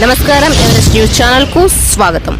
నమస్కారం Everest news ఛానల్కు స్వాగతం.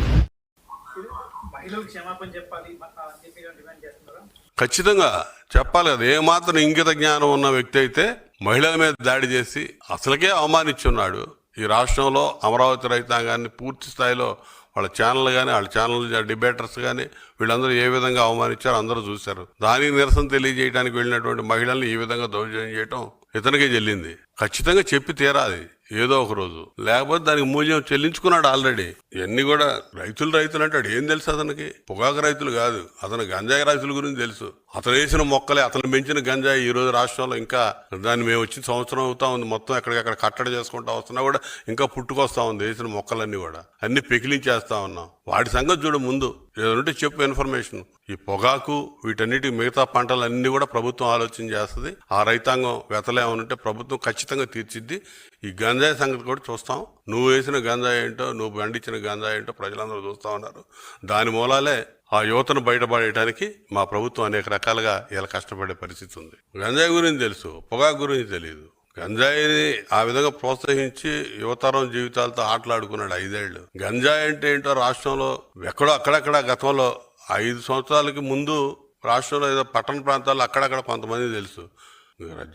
ఖచ్చితంగా చెప్పాలి కదా ఏమాత్రం ఇంగిత జ్ఞానం ఉన్న వ్యక్తి అయితే మహిళల మీద దాడి చేసి అసలుకే అవమానించున్నాడు. ఈ రాష్ట్రంలో అమరావతి రైతాంగాన్ని పూర్తి స్థాయిలో వాళ్ళ ఛానల్ కానీ వాళ్ళ ఛానల్ డిబేటర్స్ కానీ వీళ్ళందరూ ఏ విధంగా అవమానించారో అందరూ చూశారు. దానికి నిరసన తెలియజేయడానికి వెళ్ళినటువంటి మహిళల్ని ఈ విధంగా దౌర్జన్యం చేయటం ఇతనికే చెల్లింది ఖచ్చితంగా చెప్పి తీరాలి. ఏదో ఒక రోజు. లేకపోతే దానికి మూల్యం చెల్లించుకున్నాడు ఆల్రెడీ. ఇవన్నీ కూడా రైతులు రైతులు అంటాడు. ఏం తెలుసు అతనికి? పొగాకు రైతులు కాదు. అతను గంజాయి రైతుల గురించి తెలుసు. అతను వేసిన మొక్కలే అతను పెంచిన గంజాయి ఈ రోజు రాష్ట్రంలో ఇంకా దాన్ని మేము వచ్చిన సంవత్సరం అవుతా ఉంది. మొత్తం ఎక్కడికక్కడ కట్టడి చేసుకుంటా వస్తున్నా కూడా ఇంకా పుట్టుకొస్తా ఉంది వేసిన మొక్కలన్నీ కూడా. అన్ని పెకిలించేస్తా ఉన్నాం. వాటి సంగతి చూడు ముందు. ఏదంటే చెప్పు ఇన్ఫర్మేషన్. ఈ పొగాకు వీటన్నిటి మిగతా పంటలన్నీ కూడా ప్రభుత్వం ఆలోచన చేస్తుంది. ఆ రైతాంగం వెతలేమనుంటే ప్రభుత్వం ఖచ్చితంగా తీర్చిద్ది. ఈ గంజాయి సంగతి కూడా చూస్తాం. నువ్వు వేసిన గంజాయి ఏంటో నువ్వు పండించిన గంజాయి ఏంటో ప్రజలందరూ చూస్తూ ఉన్నారు. దాని మూలాలే ఆ యువతను బయటపడేయడానికి మా ప్రభుత్వం అనేక రకాలుగా ఇలా కష్టపడే పరిస్థితి ఉంది. గంజాయి గురించి తెలుసు పొగాకు గురించి తెలియదు గంజాయిని ఆ విధంగా ప్రోత్సహించి యువతరం జీవితాలతో ఆటలాడుకున్నాడు ఐదేళ్ళు గంజాయి అంటే ఏంటో రాష్ట్రంలో ఎక్కడో అక్కడక్కడ గతంలో ఐదు సంవత్సరాలకి ముందు రాష్ట్రంలో ఏదో పట్టణ ప్రాంతాల్లో అక్కడక్కడ కొంతమంది తెలుసు.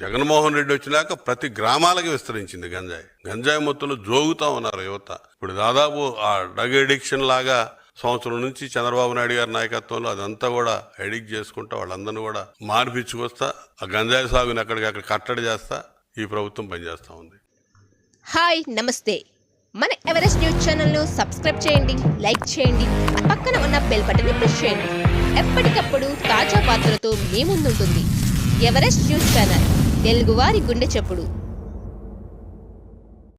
జగన్మోహన్ రెడ్డి వచ్చినాక ప్రతి గ్రామాలకి విస్తరించింది గంజాయి. గంజాయి మొత్తంలో జోగుతా ఉన్నారు యువత. ఇప్పుడు దాదాపు ఆ డ్రగ్ ఎడిక్షన్ లాగా సంవత్సరం నుంచి చంద్రబాబు నాయుడు గారి నాయకత్వంలో అదంతా కూడా ఎడిక్ట్ చేసుకుంటా వాళ్ళందరినీ కూడా మార్పిచ్చుకొస్తా ఆ గంజాయి సాగుని అక్కడికక్కడ కట్టడి చేస్తా ఈ ప్రభుత్వం పనిచేస్తా ఉంది. హాయ్ నమస్తే. మన ఎవరెస్ట్ న్యూస్ ఛానల్ను సబ్స్క్రైబ్ చేయండి లైక్ చేయండి పక్కన ఉన్న బెల్ బటన్ ప్రెస్ చేయండి. ఎప్పటికప్పుడు తాజా వార్తలతో మీ ముందుంటుంది. ఎవరెస్ట్ న్యూస్ ఛానల్ తెలుగువారి గుండె చెప్పుడు.